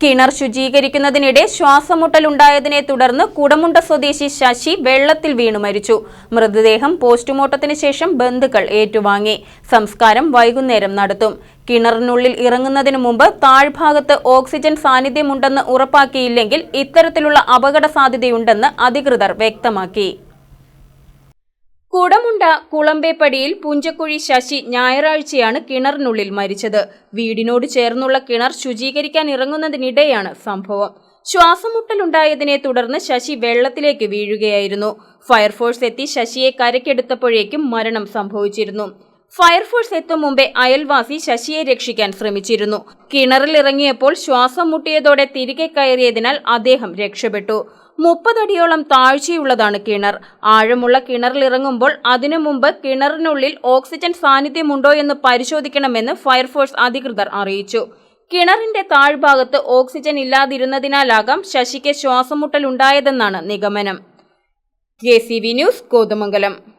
കിണർ ശുചീകരിക്കുന്നതിനിടെ ശ്വാസമുട്ടലുണ്ടായതിനെ തുടർന്ന് കുടമുണ്ട സ്വദേശി ശശി വെള്ളത്തിൽ വീണു മരിച്ചു. മൃതദേഹം പോസ്റ്റ്മോർട്ടത്തിന് ശേഷം ബന്ധുക്കൾ ഏറ്റുവാങ്ങി. സംസ്കാരം വൈകുന്നേരം നടത്തും. കിണറിനുള്ളിൽ ഇറങ്ങുന്നതിനു മുമ്പ് താഴ്ഭാഗത്ത് ഓക്സിജൻ സാന്നിധ്യമുണ്ടെന്ന് ഉറപ്പാക്കിയില്ലെങ്കിൽ ഇത്തരത്തിലുള്ള അപകട സാധ്യതയുണ്ടെന്ന് അധികൃതർ വ്യക്തമാക്കി. കുടമുണ്ട കുളമ്പേപ്പടിയിൽ പുഞ്ചക്കുഴി ശശി ഞായറാഴ്ചയാണ് കിണറിനുള്ളിൽ മരിച്ചത്. വീടിനോട് ചേർന്നുള്ള കിണർ ശുചീകരിക്കാൻ ഇറങ്ങുന്നതിനിടെയാണ് സംഭവം. ശ്വാസമുട്ടലുണ്ടായതിനെ തുടർന്ന് ശശി വെള്ളത്തിലേക്ക് വീഴുകയായിരുന്നു. ഫയർഫോഴ്സ് എത്തി ശശിയെ കരക്കെടുത്തപ്പോഴേക്കും മരണം സംഭവിച്ചിരുന്നു. ഫയർഫോഴ്സ് എത്തും മുമ്പേ അയൽവാസി ശശിയെ രക്ഷിക്കാൻ ശ്രമിച്ചിരുന്നു. കിണറിൽ ഇറങ്ങിയപ്പോൾ ശ്വാസം മുട്ടിയതോടെ തിരികെ കയറിയതിനാൽ അദ്ദേഹം രക്ഷപ്പെട്ടു. മുപ്പതടിയോളം താഴ്ചയുള്ളതാണ് കിണർ. ആഴമുള്ള കിണറിൽ ഇറങ്ങുമ്പോൾ അതിനു മുമ്പ് കിണറിനുള്ളിൽ ഓക്സിജൻ സാന്നിധ്യമുണ്ടോ എന്ന് പരിശോധിക്കണമെന്ന് ഫയർഫോഴ്സ് അധികൃതർ അറിയിച്ചു. കിണറിന്റെ താഴ്ഭാഗത്ത് ഓക്സിജൻ ഇല്ലാതിരുന്നതിനാലാകാം ശശിക്ക് ശ്വാസമുട്ടലുണ്ടായതെന്നാണ് നിഗമനം. K C V news Kothamangalam.